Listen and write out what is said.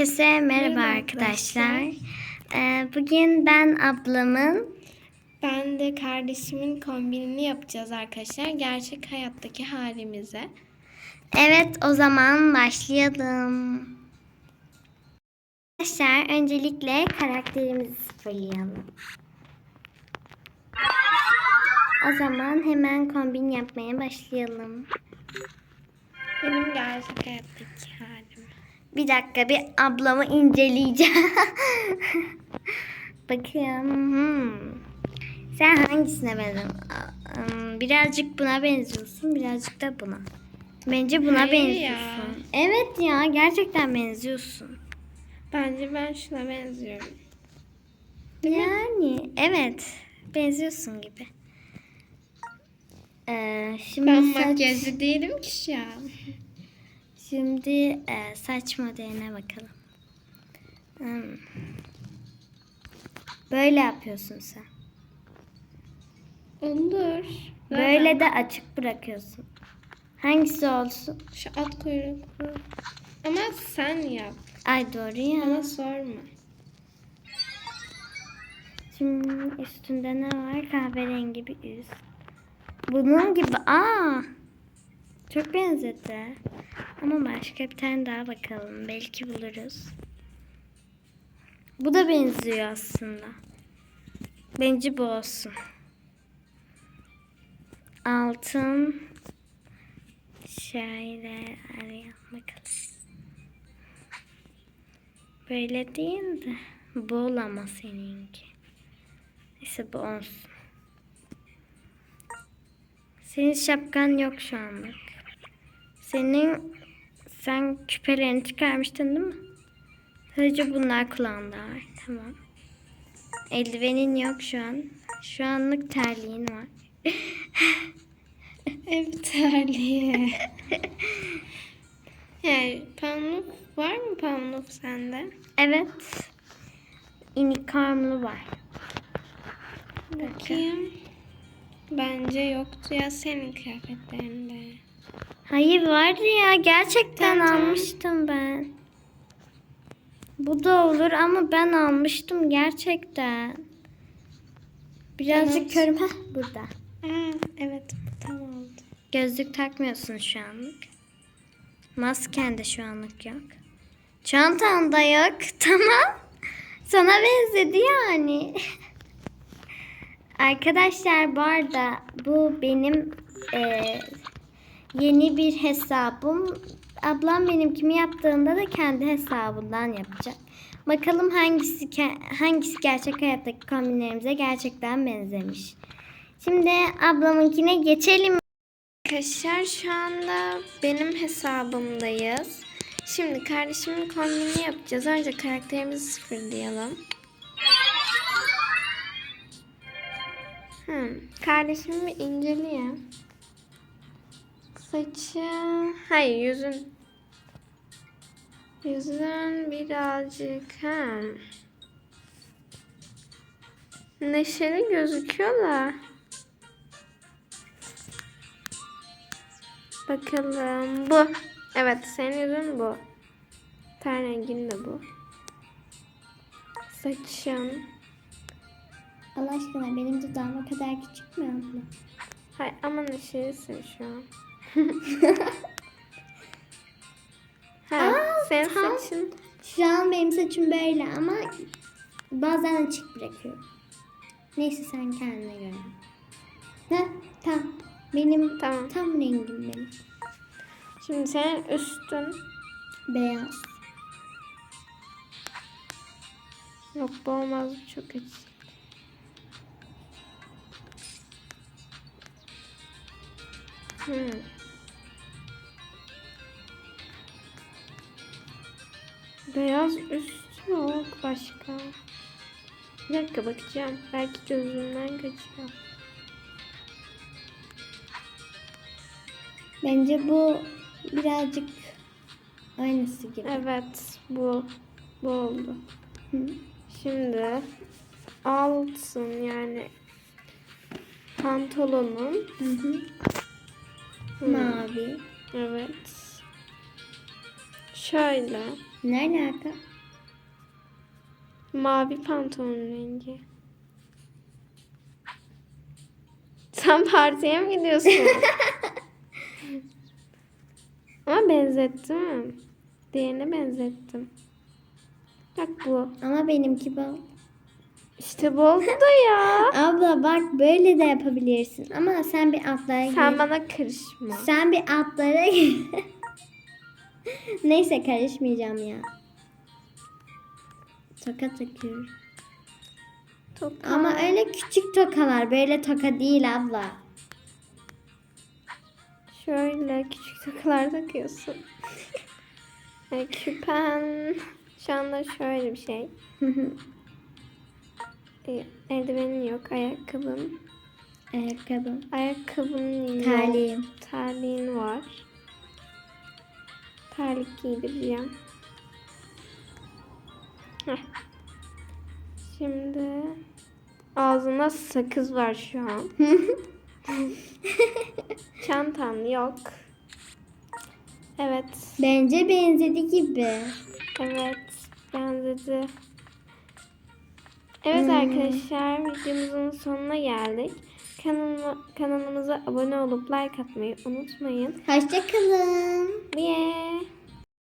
Herkese merhaba Merhaba arkadaşlar. Ee, bugün ben ablamın Ben de kardeşimin kombinini yapacağız arkadaşlar. Gerçek hayattaki halimize. Evet o zaman başlayalım. Arkadaşlar öncelikle karakterimizi sıfırlayalım. O zaman hemen kombin yapmaya başlayalım. Benim gerçek hayattaki halim. Bir dakika bir ablamı inceleyeceğim. Bakayım. Hmm. Sen hangisine benziyorsun? Aa, Birazcık buna benziyorsun, birazcık da buna. Bence buna Hayır benziyorsun. ya. Evet ya, gerçekten benziyorsun. Bence ben şuna benziyorum. yani evet, benziyorsun gibi. Ee, şimdi Ben saç, makyajlı değilim ki şu an. Şimdi e, saç modeline bakalım. Hmm. Böyle yapıyorsun sen. Olur. Böyle de açık bırakıyorsun. Hangisi olsun? Şu at kuyruklu. Ama sen yap. Ay doğru ya. Bana sorma. Şimdi üstünde ne var? Kahverengi bir üst. Bunun gibi. Aa! Çok benzedi. Ama başka bir tane daha bakalım. Belki buluruz. Bu da benziyor aslında. Bence bu olsun. Altın. Şöyle arayalım bakalım. Böyle değil de. Bu olama seninki. Neyse bu olsun. Senin şapkan yok şu an bak. Senin sen küpelerini çıkarmıştın değil mi? Sadece bunlar kulağında var. Tamam. Eldivenin yok şu an. Şu anlık terliğin var. Ev terliği. yani pamuk var mı pamuk sende? Evet. İnikarmlı var. Bakayım. Bence yoktu ya senin kıyafetlerinde. Hayır vardı ya. Gerçekten Tamam, almıştım ben. Bu da olur ama ben almıştım gerçekten. Birazcık Evet. körüm. Heh, burada. Aa, evet tam oldu. Gözlük takmıyorsun şu anlık. Masken de şu anlık yok. Çantan da yok. Tamam. Sana benzedi yani. Arkadaşlar bu arada bu benim eee, yeni bir hesabım. Ablam benimkini yaptığında da kendi hesabından yapacak. Bakalım hangisi hangisi gerçek hayattaki kombinlerimize gerçekten benzemiş. Şimdi ablamınkine geçelim. Arkadaşlar şu anda benim hesabımdayız. Şimdi kardeşimin kombinini yapacağız. Önce karakterimizi sıfırlayalım. Hmm. Kardeşimi inceleyeyim. Saçı... Hayır yüzün... Yüzün birazcık... Hmm. Neşeli gözüküyor da. Bakalım. Bu. Evet senin yüzün bu. Ten rengin de bu. Saçın. Allah aşkına benim dudağım o kadar küçük mü abla? Hay ama neşelisin şu an. Ha, Aa, senin tam. saçın. Şu an benim saçım böyle ama bazen açık bırakıyorum. Neyse sen kendine göre. Ha, tam. Benim Tamam. tam rengim benim. Şimdi senin üstün. Beyaz. Yok bu olmaz çok açık. Hmm. Beyaz üst yok başka. Bir dakika bakacağım. Belki gözümden kaçıyor. Bence bu birazcık aynısı gibi. Evet bu. Bu oldu. Hı. Şimdi altın yani pantolonun Hı hı. Mavi. Evet. Şöyle. Ne alaka? Mavi pantolon rengi. Sen partiye mi gidiyorsun? Ama benzettim. Diğerine benzettim. Bak bu. Ama benimki bu. İşte bu oldu da ya. Abla bak böyle de yapabilirsin. Ama sen bir atlara gir. Sen bana karışma. Sen bir atlara gir. Neyse karışmayacağım ya. Toka takıyorum. Toka. Ama öyle küçük tokalar. Böyle toka değil abla. Şöyle küçük takılar takıyorsun. Küpen. Şu anda şöyle bir şey. E, Eldivenin yok, ayakkabın. Ayakkabım. Ayakkabının yok. Terliğim. Terliğin var. Terlik giydireceğim. Heh. Şimdi ağzında sakız var şu an. Çantan yok. Evet. Bence benzedi gibi. Evet. Benzedi. Evet Hmm. arkadaşlar videomuzun sonuna geldik. Kanalıma, kanalımıza abone olup like atmayı unutmayın. Hoşçakalın. Bye.